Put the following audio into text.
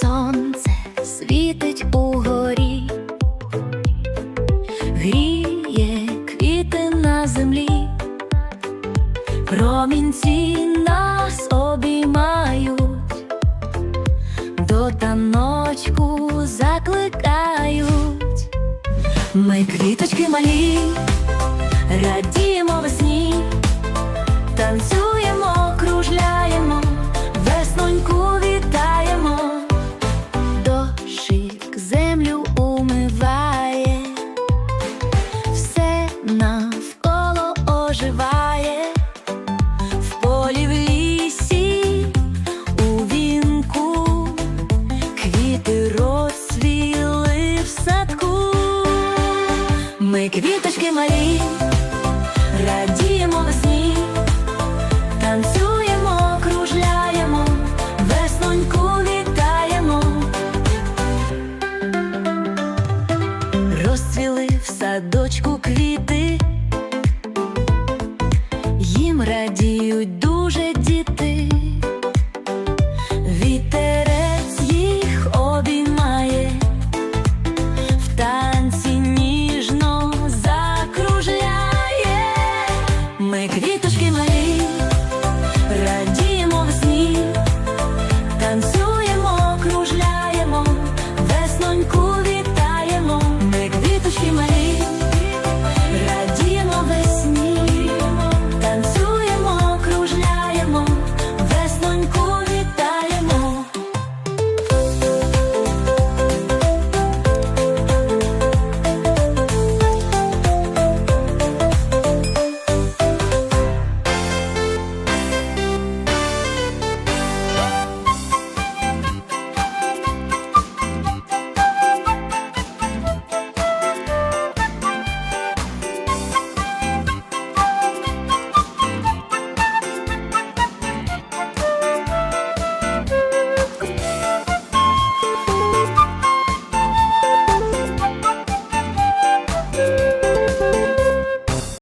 сонце світить угорі, гріє квіти на землі, промінці нас обіймають, до таночку закликають, ми квіточки малі, радімо. веселі. Квіточки малі, радіємо весні, танцюємо, кружляємо, весноньку вітаємо. Розцвіли в садочку квіти,